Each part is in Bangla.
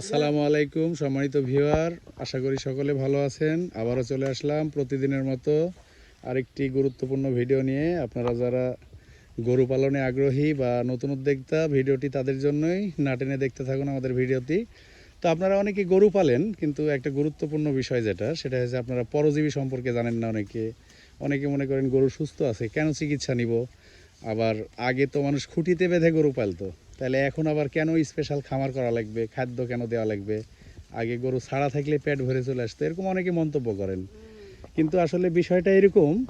আসসালামু আলাইকুম, সম্মানিত ভিউয়ার, আশা করি সকলে ভালো আছেন। আবারও চলে আসলাম প্রতিদিনের মতো আরেকটি গুরুত্বপূর্ণ ভিডিও নিয়ে। আপনারা যারা গরু পালনে আগ্রহী বা নতুন উদ্যোক্তা, ভিডিওটি তাদের জন্যই নাটেনে দেখতে থাকুন আমাদের ভিডিওটি। তো আপনারা অনেকে গরু পালেন, কিন্তু একটা গুরুত্বপূর্ণ বিষয় যেটা, সেটা হচ্ছে আপনারা পরজীবী সম্পর্কে জানেন না অনেকে। অনেকে মনে করেন গরু সুস্থ আছে, কেন চিকিৎসা নিব? আবার আগে তো মানুষ খুঁটিতে বেঁধে গরু পালতো। তাহলে এখন আবার কেন স্পেশাল খামার করা লাগবে? খাদ্য কেন দেওয়া লাগবে? আগে গরু ছাড়া থাকলে পেট ভরে চলে আসতো এরকম অনেকে মন্তব্য করেন। কিন্তু আসলে বিষয়টা এরকম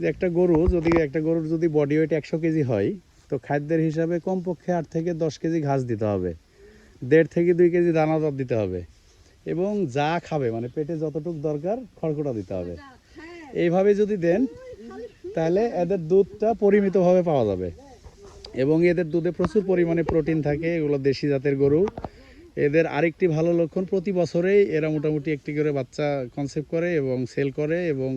যে একটা গরু যদি একটা গরুর যদি বডি ওয়েট একশো কেজি হয় তো খাদ্যের হিসাবে কমপক্ষে আট থেকে দশ কেজি ঘাস দিতে হবে। দেড় থেকে দুই কেজি দানা দানাদার দিতে হবে। এবং যা খাবে মানে পেটে যতটুকু দরকার খড়কুটা দিতে হবে। এইভাবে যদি দেন তাহলে এদের দুধটা পরিমিতভাবে পাওয়া যাবে। এবং এদের দুধে প্রচুর পরিমাণে প্রোটিন থাকে, এগুলো দেশি জাতের গরু। এদের আরেকটি ভালো লক্ষণ, প্রতি বছরেই এরা মোটামুটি একটি করে বাচ্চা কনসেপ্ট করে এবং সেল করে এবং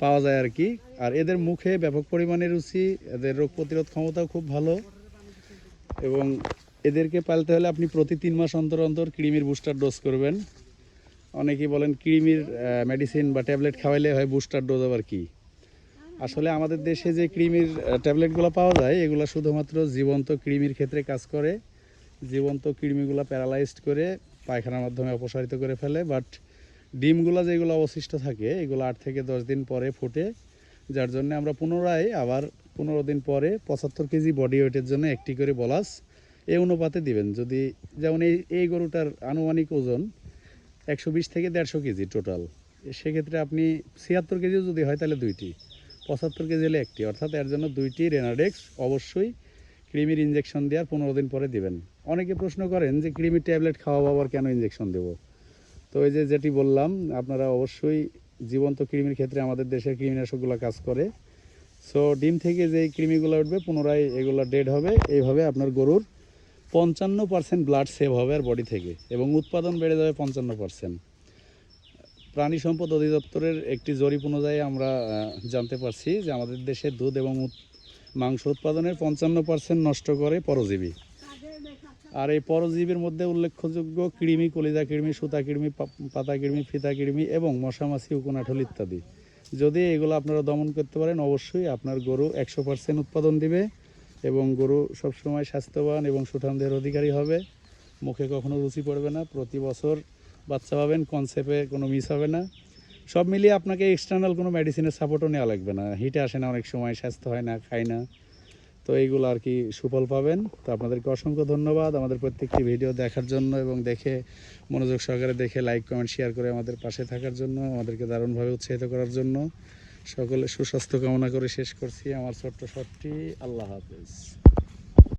পাওয়া যায় আর কি। আর এদের মুখে ব্যাপক পরিমাণে রুচি, এদের রোগ প্রতিরোধ ক্ষমতাও খুব ভালো। এবং এদেরকে পালতে হলে আপনি প্রতি তিন মাস অন্তর অন্তর কৃমির বুস্টার ডোজ করবেন। অনেকেই বলেন কৃমির মেডিসিন বা ট্যাবলেট খাওয়াইলে হয় বুস্টার ডোজ আবার কি? আসলে আমাদের দেশে যে কৃমির ট্যাবলেটগুলো পাওয়া যায়, এগুলো শুধুমাত্র জীবন্ত কৃমির ক্ষেত্রে কাজ করে। জীবন্ত কৃমিগুলো প্যারালাইজড করে পায়খানার মাধ্যমে অপসারিত করে ফেলে, বাট ডিমগুলো যেগুলো অবশিষ্ট থাকে, এগুলো আট থেকে দশ দিন পরে ফুটে, যার জন্য আমরা পুনরায় আবার পনেরো দিন পরে পঁচাত্তর কেজি বডি ওয়েটের জন্য একটি করে বলাস এই অনুপাতে দিবেন। যদি যেমন এই এই গরুটার আনুমানিক ওজন একশো বিশ থেকে দেড়শো কেজি টোটাল, সেক্ষেত্রে আপনি ছিয়াত্তর কেজিও যদি হয় তাহলে দুইটি। পঁচাত্তর কেজি হলে একটি। অর্থাৎ এর জন্য দুইটি রেনাডেক্স অবশ্যই ক্রিমির ইঞ্জেকশন দেওয়ার পনেরো দিন পরে দিবেন। অনেকে প্রশ্ন করেন যে ক্রিমির ট্যাবলেট খাওয়াবো আবার কেন ইঞ্জেকশন দেব? তো এই যে যেটি বললাম, আপনারা অবশ্যই জীবন্ত কৃমির ক্ষেত্রে আমাদের দেশের কৃমিনাশকগুলো কাজ করে। সো ডিম থেকে যে কৃমিগুলো উঠবে, পুনরায় এগুলো ডেড হবে। এইভাবে আপনার গরুর পঞ্চান্ন পার্সেন্ট ব্লাড সেভ হবে আর বডি থেকে। এবং উৎপাদন বেড়ে যাবে পঞ্চান্ন পার্সেন্ট প্রাণী সম্পদ অধিদপ্তরের একটি জরিপ অনুযায়ী আমরা জানতে পারছি যে আমাদের দেশে দুধ এবং মাংস উৎপাদনের পঞ্চান্ন পার্সেন্ট নষ্ট করে পরজীবী। আর এই পরজীবীর মধ্যে উল্লেখযোগ্য কৃমি, কলিজা কৃমি, সুতা কৃমি পাতা কৃমি, ফিতা কৃমি এবং মশামাছি উকুনাঠল ইত্যাদি। যদি এগুলো আপনারা দমন করতে পারেন, অবশ্যই আপনার গরু একশো পার্সেন্ট উৎপাদন দিবে এবং গরু সবসময় স্বাস্থ্যবান এবং সুঠাম দেহের অধিকারী হবে। মুখে কখনো রুচি পড়বে না। প্রতি বছর বাচ্চা পাবেন কনসেপ্টে কোনো মিস হবে না। সব মিলিয়ে আপনাকে এক্সটার্নাল কোনো মেডিসিনের সাপোর্টও নেওয়া লাগবে না। হিটে আসে না, অনেক সময় স্বাস্থ্য হয় না, খায় না। তো এইগুলো আর কি সুফল পাবেন। তো আপনাদেরকে অসংখ্য ধন্যবাদ আমাদের প্রত্যেকটি ভিডিও দেখার জন্য এবং দেখে, মনোযোগ সহকারে দেখে লাইক কমেন্ট শেয়ার করে আমাদের পাশে থাকার জন্য, আমাদেরকে দারুণভাবে উৎসাহিত করার জন্য। সকলে সুস্বাস্থ্য কামনা করে শেষ করছি। আমার ছোট্ট শটটি, আল্লাহ হাফেজ।